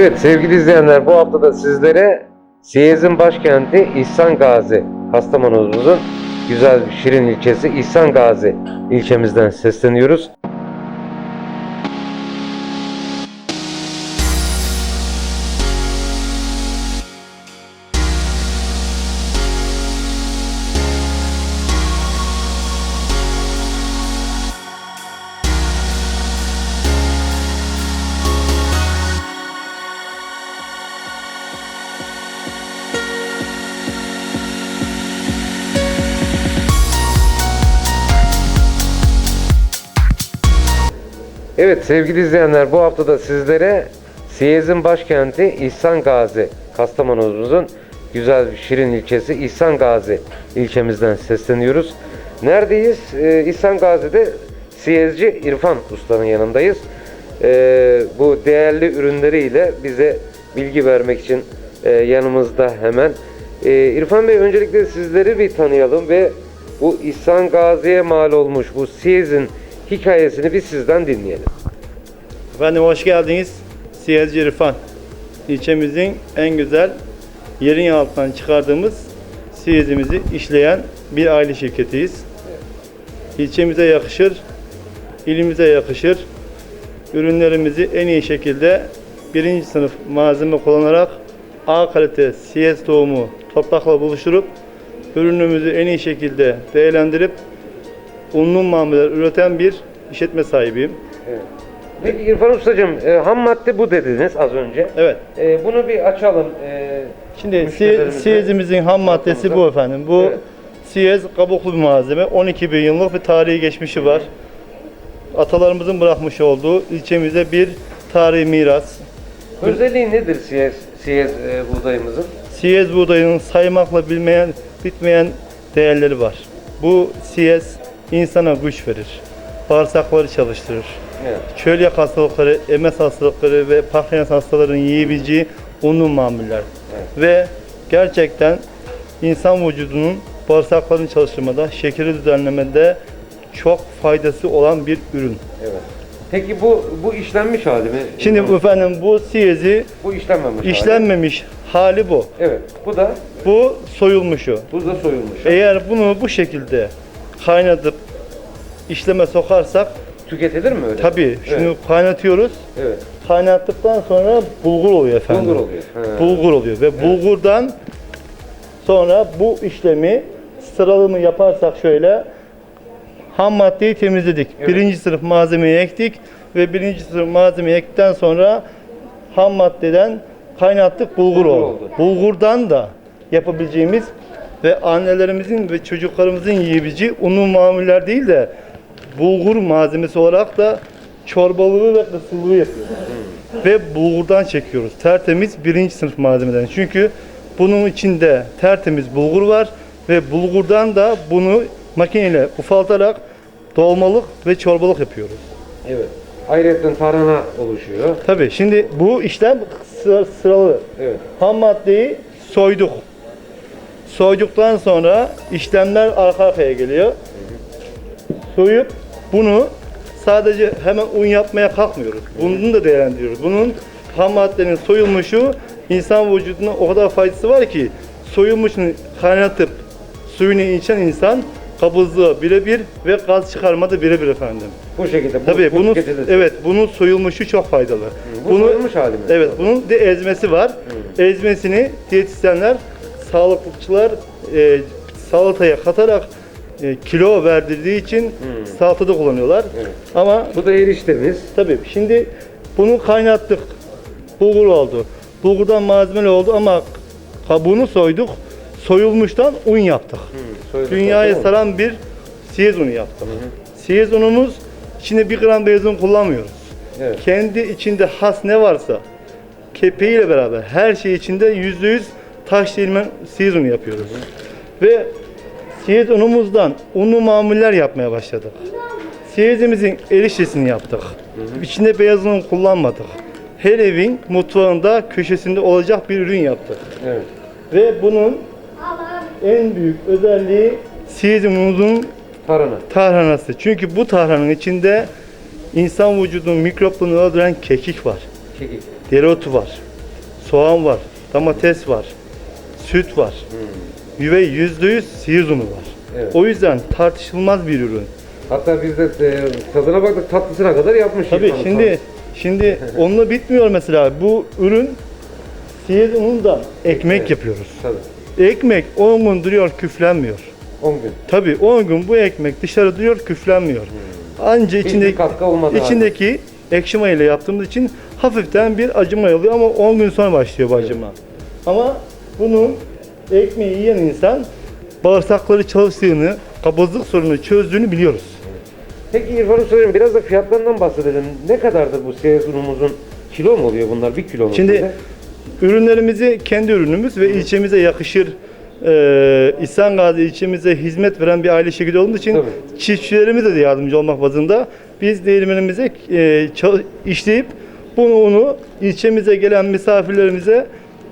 Evet sevgili izleyenler bu hafta da sizlere Siyez'in başkenti İhsan Gazi, Kastamonumuzun güzel bir şirin ilçesi İhsan Gazi ilçemizden sesleniyoruz. Evet sevgili izleyenler bu hafta da sizlere Siyez'in başkenti İhsan Gazi, Kastamonumuzun güzel bir şirin ilçesi İhsan Gazi ilçemizden sesleniyoruz. Neredeyiz? Ee, İhsan Gazi'de Siyezci İrfan Usta'nın yanındayız. Ee, bu değerli ürünleriyle bize bilgi vermek için e, yanımızda hemen. Ee, İrfan Bey öncelikle sizleri bir tanıyalım ve bu İhsan Gazi'ye mal olmuş bu Siyez'in hikayesini biz sizden dinleyelim. Efendim hoş geldiniz. Siyezci İrfan. İlçemizin en güzel yerin altından çıkardığımız siyezimizi işleyen bir aile şirketiyiz. İlçemize yakışır, ilimize yakışır. Ürünlerimizi en iyi şekilde birinci sınıf malzeme kullanarak A kalite siyez tohumu toprakla buluşturup ürünümüzü en iyi şekilde değerlendirip unlu mamuller üreten bir işletme sahibiyim. Evet. Peki İrfan Ustacığım e, ham madde bu dediniz az önce. Evet. E, bunu bir açalım. E, Şimdi si- müşterilerimize. siyezimizin ham maddesi bu efendim. Bu Evet. siyez kabuklu bir malzeme. 12 bin yıllık bir tarihi geçmişi var. Atalarımızın bırakmış olduğu ilçemize bir tarihi miras. Özelliği nedir siyez, siyez e, buğdayımızın? Siyez buğdayının saymakla bilmeyen, bitmeyen değerleri var. Bu siyez insana güç verir. Bağırsakları çalıştırır. Evet. Çölyak hastalıkları, MS hastalıkları ve Parkinson hastalarının yiyebileceği unlu mamuller. Ve gerçekten insan vücudunun bağırsaklarını çalıştırmada, şekeri düzenlemede çok faydası olan bir ürün. Evet. Peki bu bu işlenmiş hali mi? Şimdi efendim bu siyezi bu işlenmemiş işlenmemiş hali bu. Evet. Bu da Bu soyulmuşu. bu da soyulmuş. Eğer bunu bu şekilde kaynatıp işleme sokarsak Tüketilir mi öyle? tabii şunu Evet. kaynatıyoruz. evet. Kaynattıktan sonra bulgur oluyor efendim. Bulgur oluyor. He. Bulgur oluyor ve bulgurdan sonra bu işlemi sıralımı yaparsak şöyle ham maddeyi temizledik. Evet. Birinci sınıf malzemeyi ektik ve birinci sınıf malzemeyi ektikten sonra ham maddeden kaynattık bulgur, Bulgur oldu. oldu. Bulgurdan da yapabileceğimiz ve annelerimizin ve çocuklarımızın yiyebileceği unlu mamuller değil de bulgur malzemesi olarak da çorbalığı ve kısırlığı yapıyoruz. Ve bulgurdan çekiyoruz. Tertemiz birinci sınıf malzemeden. Çünkü bunun içinde tertemiz bulgur var ve bulgurdan da bunu makineyle ufaltarak dolmalık ve çorbalık yapıyoruz. Evet. Ayrıca tarhana oluşuyor. Tabii şimdi bu işlem sıra- sıralı. Evet. Ham maddeyi soyduk. Soyduktan sonra işlemler arka arkaya geliyor. Soyup bunu sadece hemen un yapmaya kalkmıyoruz. Bunu da değerlendiriyoruz. Bunun ham maddenin soyulmuşu insan vücuduna o kadar faydası var ki soyulmuşunu kaynatıp suyunu içen insan kabızlığı birebir ve gaz çıkarmada birebir efendim. Bu şekilde. Bu, Tabii bu bunun tüketilir. evet bunun soyulmuşu çok faydalı. Bu soyulmuş hali mi? Evet, bunun de ezmesi var. Ezmesini diyetisyenler, sağlıkçılar e, salataya katarak e, kilo verdirdiği için salatada kullanıyorlar. Evet. Ama Bu da eriştemiz. tabii şimdi bunu kaynattık. Bulgur oldu. Bulgurdan malzemeli oldu ama kabuğunu soyduk. Soyulmuştan un yaptık. soyulmuş Dünyayı saran bir siyez unu yaptık. Siyez unumuz içinde bir gram beyaz un kullanmıyoruz. Evet. Kendi içinde has ne varsa kepeğiyle beraber her şey içinde yüzde yüz taş değirmen siyez unu yapıyoruz. Ve siyez unumuzdan unlu mamuller yapmaya başladık. Siyezimizin eriştesini yaptık. İçinde beyaz un kullanmadık. Her evin mutfağında köşesinde olacak bir ürün yaptık. Evet. Ve bunun en büyük özelliği siyezimizin Tarhana. tarhanası. Çünkü bu tarhananın içinde insan vücudunun mikroplarını öldüren kekik var. Kekik. Dereotu var. soğan var, domates var, süt var. Ve yüzde yüz sihir unu var. Evet. O yüzden tartışılmaz bir ürün. Hatta biz de e, tadına baktık tatlısına kadar yapmış. Tabii İrfan şimdi Usta. şimdi onunla bitmiyor mesela. Bu ürün sihir unundan ekmek Evet. yapıyoruz. Tabii. Ekmek 10 gün duruyor küflenmiyor. 10 gün. Tabii 10 gün bu ekmek dışarı duruyor küflenmiyor. Anca Hiçbir içindeki katkı olmadı içindeki ekşi ile yaptığımız için hafiften bir acıma oluyor ama 10 gün sonra başlıyor bu acıma. Ama bunun ekmeği yiyen insan bağırsakları çalıştığını, kabızlık sorununu çözdüğünü biliyoruz. Peki İrfan Usta'cığım biraz da fiyatlarından bahsedelim. Ne kadardır bu siyez unumuzun kilo mu oluyor bunlar? Bir kilo mu? Şimdi size? ürünlerimizi kendi ürünümüz ve ilçemize yakışır e, İhsan Gazi ilçemize hizmet veren bir aile şekli olduğu için Tabii. çiftçilerimize de yardımcı olmak bazında biz değirmenimize e, işleyip bunu onu ilçemize gelen misafirlerimize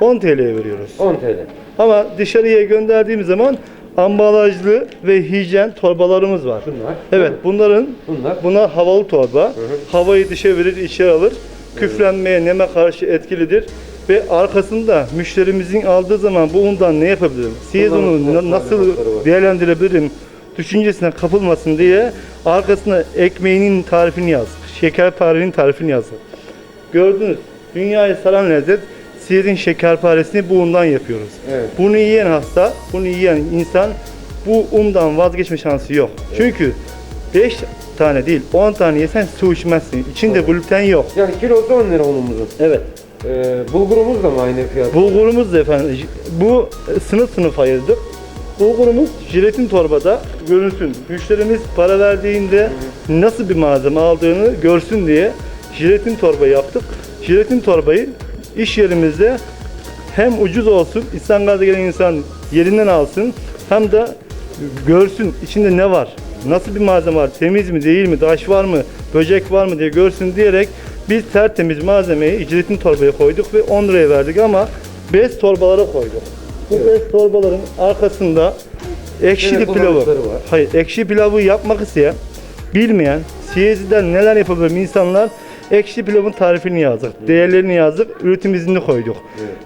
10 TL'ye veriyoruz. 10 TL. Ama dışarıya gönderdiğimiz zaman ambalajlı ve hijyen torbalarımız var. Bunlar. Evet bunların Bunlar. Bunlar havalı torba. Havayı dışa verir, içeri alır. Küflenmeye, neme karşı etkilidir. Ve arkasında müşterimizin aldığı zaman bu undan ne yapabilirim? Na- nasıl değerlendirebilirim? Düşüncesine kapılmasın diye arkasına ekmeğinin tarifini yazdık. Şekerparenin tarifini yazdık. Gördünüz. Dünyayı saran lezzet Siyez'in şekerparesini bu undan yapıyoruz. Evet. Bunu yiyen hasta, bunu yiyen insan bu undan vazgeçme şansı yok. Çünkü 5 tane değil 10 tane yesen su içmezsin. İçinde gluten yok. Yani kilosu 10 lira unumuzun. Evet. Ee, bulgurumuz da mı aynı fiyat? Bulgurumuz da efendim bu e, sınıf sınıf ayırdık. Bulgurumuz jiletin torbada görünsün. Müşterimiz para verdiğinde nasıl bir malzeme aldığını görsün diye jiletin torba yaptık. Jiletin torbayı iş yerimizde hem ucuz olsun, İstanbul'da gelen insan yerinden alsın hem de görsün içinde ne var, nasıl bir malzeme var, temiz mi değil mi, taş var mı, böcek var mı diye görsün diyerek biz tertemiz malzemeyi jiletin torbaya koyduk ve 10 liraya verdik ama bez torbalara koyduk. Bu bez torbaların arkasında ekşili Evet, pilavı, hayır ekşi pilavı yapmak isteyen, bilmeyen, siyeziden neler yapabilir insanlar ekşi pilavın tarifini yazdık, değerlerini yazdık, üretim iznini koyduk.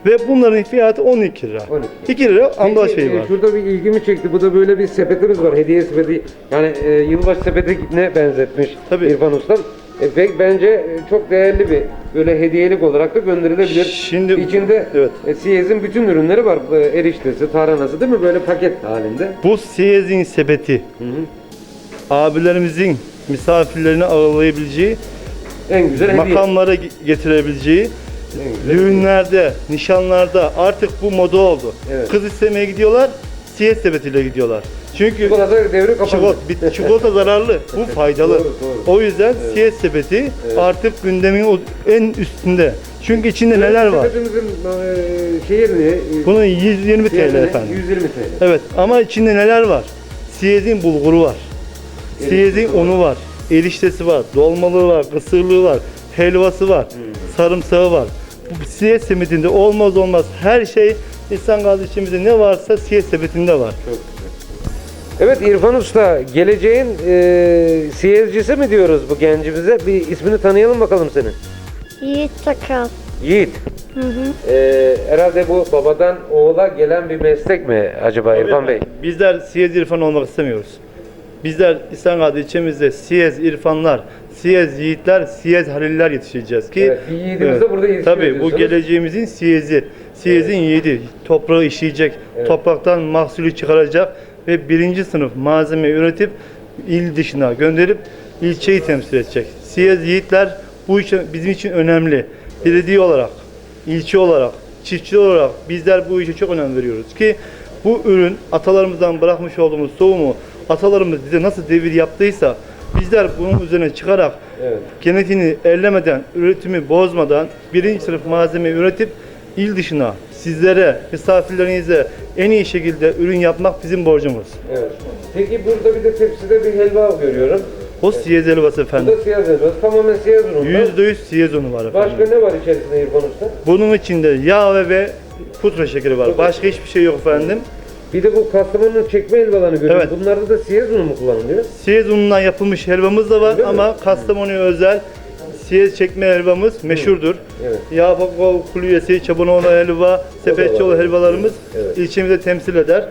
Ve bunların fiyatı 12 lira. 12. 2 lira ambalaj şeyi var. Şurada bir ilgimi çekti. Bu da böyle bir sepetimiz var. Hediye sepeti. Yani e, yılbaşı sepetine benzetmiş Tabii. İrfan Ustam. E, pek bence e, çok değerli bir böyle hediyelik olarak da gönderilebilir. Şimdi- içinde Evet. e, Siyez'in bütün ürünleri var. E, eriştesi, tarhanası değil mi? Böyle paket halinde. Bu siyezin sepeti Hı hı. abilerimizin misafirlerini ağırlayabileceği, En güzel hediye. makamlara ge- getirebileceği, güzel düğünlerde, nişanlarda artık bu moda oldu. Evet. Kız istemeye gidiyorlar, siyez sepetiyle gidiyorlar. Çünkü Çikolata devri kapandı. çikolata, zararlı, bu faydalı. Doğru, doğru. O yüzden siyez sepeti artık gündemin o- en üstünde. Çünkü içinde neler var? Sepetimizin e, şeyi ne? E, Bunun 120 TL efendim. 120 TL. Evet ama içinde neler var? Siyezin bulguru var. Siyezin Eriştesi var. unu var. Eriştesi var. Dolmalığı var. Kısırlığı var. Helvası var. Hmm. Sarımsağı var. Bu siyez sepetinde olmaz olmaz her şey İhsan Gazi içimizde ne varsa siyez sepetinde var. Çok güzel. Evet İrfan Usta, geleceğin e, siyezcisi mi diyoruz bu gencimize? Bir ismini tanıyalım bakalım senin. Yiğit Sakal. Yiğit. Hı hı. E, herhalde bu babadan oğula gelen bir meslek mi acaba İrfan Bey? Bizler siyez irfan olmak istemiyoruz. Bizler İhsan Gazi ilçemizde siyez irfanlar, siyez yiğitler, siyez haliller yetişeceğiz ki Evet, bir yiğidimiz de burada yetişiyor Tabii bu geleceğimizin siyezi. Siyezin yiğidi. Toprağı işleyecek, Evet. topraktan mahsulü çıkaracak ve birinci sınıf malzeme üretip il dışına gönderip ilçeyi temsil edecek. Siyez yiğitler bu için bizim için önemli. Belediye olarak, ilçe olarak, çiftçi olarak bizler bu işe çok önem veriyoruz ki bu ürün atalarımızdan bırakmış olduğumuz tohumu atalarımız bize nasıl devir yaptıysa bizler bunun üzerine çıkarak Evet. genetiğini ellemeden, üretimi bozmadan birinci sınıf malzeme üretip il dışına, sizlere, misafirlerinize en iyi şekilde ürün yapmak bizim borcumuz. Evet. Peki burada bir de tepside bir helva görüyorum. O siyez helvası Bu efendim. da siyez helvası. Tamamen siyez ununda. Yüzde yüz siyez unu var efendim. Başka ne var içerisinde İrfan Usta? Bunun içinde yağ ve, ve pudra şekeri var. Başka hiçbir şey yok efendim. Bir de bu Kastamonu'nun çekme helvalarını görüyorum. Evet. Bunlarda da siyez unu mu kullanılıyor? Siyez unundan yapılmış helvamız da var Öyle mi? ama Kastamonu'ya özel Siyez çekme helvamız meşhurdur. Evet. Yağbakov Kulüyesi, Çabunoğlu helva, Sepetçioğlu helvalarımız Evet. ilçemizi temsil eder.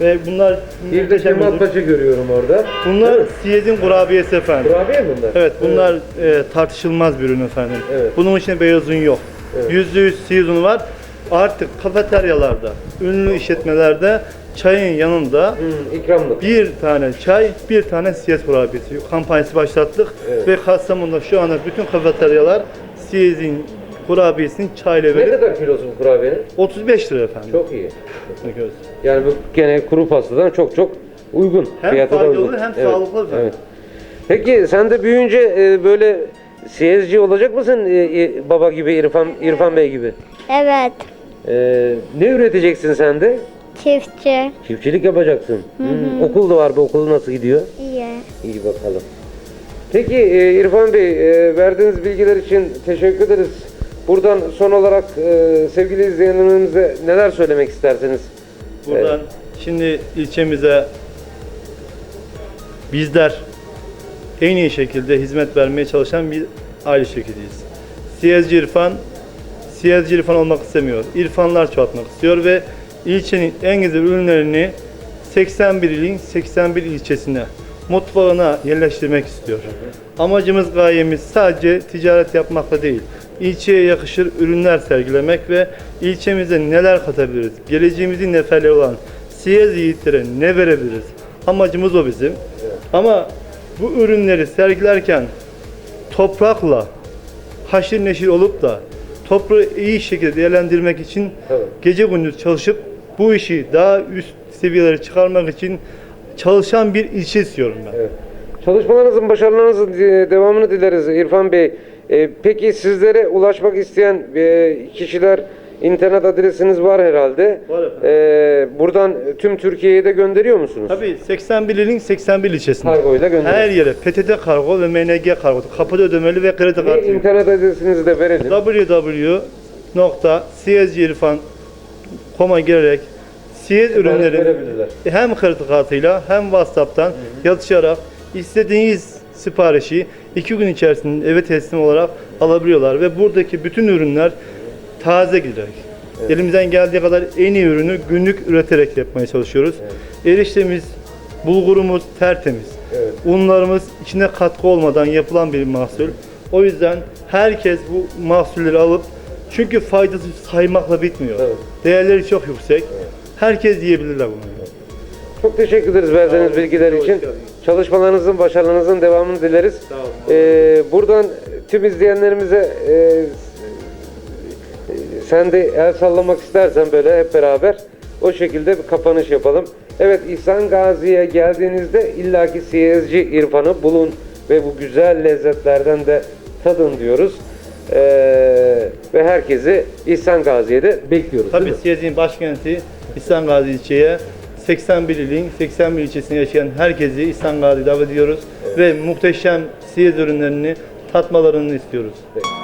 Ve bunlar Bir de muhteşem Kemal olur. Paşa görüyorum orada. Bunlar Değil mi? Siyez'in kurabiyesi efendim. Kurabiye mi bunlar? Evet bunlar e, tartışılmaz bir ürün efendim. Evet. Bunun içinde beyaz un yok. Evet. Yüzde yüz siyez unu var. Artık kafeteryalarda, ünlü işletmelerde çayın yanında Hmm, ikramlık. bir tane çay, bir tane siyez kurabiyesi kampanyası başlattık. Evet. Ve Kastamonu'da şu anda bütün kafeteryalar siyezin kurabiyesini çayla Ne verip kadar kilosu bu kurabiyenin? 35 lira efendim. Çok iyi. Bakıyoruz. Yani bu gene kuru pastadan çok çok uygun. Hem Fiyatı da faydalı uygun. hem sağlıklı efendim. Evet. Peki sen de büyüyünce e, böyle CSC olacak mısın e, e, baba gibi İrfan İrfan Bey gibi? Evet. E, ne üreteceksin sen de? Çiftçi. Çiftçilik yapacaksın. Hmm, okul da var bu okul nasıl gidiyor? İyi. İyi bakalım. Peki e, İrfan Bey e, verdiğiniz bilgiler için teşekkür ederiz. Buradan son olarak e, sevgili izleyenlerimize neler söylemek istersiniz? Buradan şimdi ilçemize bizler en iyi şekilde hizmet vermeye çalışan bir aile şirketiyiz. Siyezci İrfan, Siyezci İrfan olmak istemiyor. İrfanlar çoğaltmak istiyor ve ilçenin en güzel ürünlerini 81 ilin 81 ilçesine, mutfağına yerleştirmek istiyor. Amacımız, gayemiz sadece ticaret yapmakla değil, ilçeye yakışır ürünler sergilemek ve ilçemize neler katabiliriz, geleceğimizin neferleri olan Siyez yiğitlere ne verebiliriz? Amacımız o bizim. Ama bu ürünleri sergilerken toprakla haşır neşir olup da toprağı iyi şekilde değerlendirmek için Tabii. gece gündüz çalışıp bu işi daha üst seviyelere çıkarmak için çalışan bir ilçe istiyorum ben. Evet. Çalışmalarınızın, başarılarınızın e, devamını dileriz İrfan Bey. E, peki sizlere ulaşmak isteyen e, kişiler internet adresiniz var herhalde. Var efendim. E, buradan tüm Türkiye'ye de gönderiyor musunuz? Tabii 81 ilin 81 ilçesinde. Kargoyla gönderiyor. Her yere PTT kargo ve MNG kargo. Kapıda ödemeli ve kredi kartı. internet adresinizi de verelim. www.csgirfan.com'a girerek Siyez ürünleri verebilirler. hem kredi kartıyla hem WhatsApp'tan yazışarak istediğiniz siparişi iki gün içerisinde eve teslim olarak alabiliyorlar ve buradaki bütün ürünler taze giderek. Elimizden geldiği kadar en iyi ürünü günlük üreterek yapmaya çalışıyoruz. Eriştemiz, bulgurumuz tertemiz. Evet. Unlarımız içine katkı olmadan yapılan bir mahsul. O yüzden herkes bu mahsulleri alıp çünkü faydası saymakla bitmiyor. Evet. Değerleri çok yüksek. Herkes yiyebilirler bunu. Çok teşekkür ederiz verdiğiniz bilgiler için. geldiniz. Çalışmalarınızın, başarılarınızın devamını dileriz. Sağ olun. Ee, buradan tüm izleyenlerimize e, e, sen de el sallamak istersen böyle hep beraber o şekilde bir kapanış yapalım. Evet İhsan Gazi'ye geldiğinizde illaki siyezci irfanı bulun ve bu güzel lezzetlerden de tadın diyoruz. Ee, ve herkesi İhsan Gazi'ye de bekliyoruz. Tabii? Siyez'in başkenti İhsan Gazi ilçeye 81 ilin 81 ilçesinde yaşayan herkesi İhsan Gazi'ye davet ediyoruz ve muhteşem Siyez ürünlerini tatmalarını istiyoruz. Peki.